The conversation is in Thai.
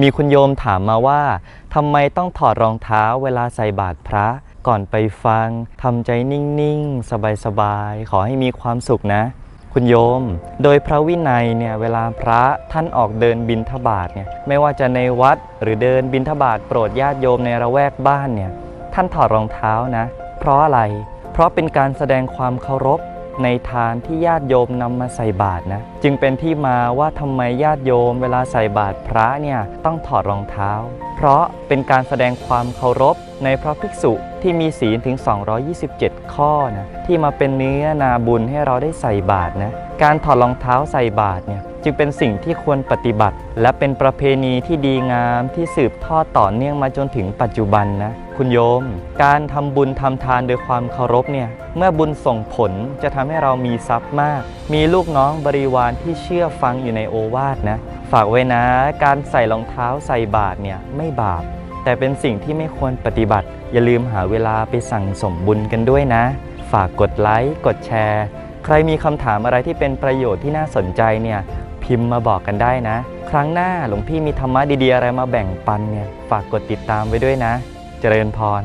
มีคุณโยมถามมาว่าทำไมต้องถอดรองเท้าเวลาใส่บาตรพระก่อนไปฟังทำใจนิ่งๆ สบายๆ ขอให้มีความสุขนะ คุณโยม โดยพระวินัยเนี่ยเวลาพระท่านออกเดินบินทบาทเนี่ยไม่ว่าจะในวัดหรือเดินบินทบาทโปรดญาติโยมในระแวกบ้านเนี่ยท่านถอดรองเท้านะ เพราะอะไร เพราะเป็นการแสดงความเคารพ ในทานที่ญาติโยมนำมาใส่บาตรนะจึงเป็นที่มาว่าทำไมญาติโยมเวลาใส่บาตรพระเนี่ยต้องถอดรองเท้า เพราะเป็นการแสดงความเคารพในพระภิกษุที่มีศีลถึง 227 ข้อนะที่มาเป็นเนื้อนาบุญให้เราได้ใส่บาตรนะการถอดรองเท้าใส่บาตรเนี่ย จึงเป็นสิ่งที่ควรปฏิบัติ และเป็นประเพณีที่ดีงามที่สืบทอดต่อเนื่องมาจนถึงปัจจุบันนะคุณโยม การทำบุญทำทานโดยความเคารพเนี่ยเมื่อบุญส่งผลจะทำให้เรามีทรัพย์มาก มีลูกน้องบริวารที่เชื่อฟังอยู่ในโอวาทนะฝากไว้นะการใส่รองเท้าใส่บาตรเนี่ยไม่บาป แต่เป็นสิ่งที่ไม่ควรปฏิบัติ อย่าลืมหาเวลาไปสั่งสมบุญกันด้วยนะ ฝากกดไลค์กดแชร์ ใครมีคำถามอะไรที่เป็นประโยชน์ที่น่าสนใจเนี่ย พิมพ์มาบอกกันได้นะ ครั้งหน้าหลวงพี่มีธรรมะดีๆอะไรมาแบ่งปันเนี่ย ฝากกดติดตามไว้ด้วยนะ เจริญพร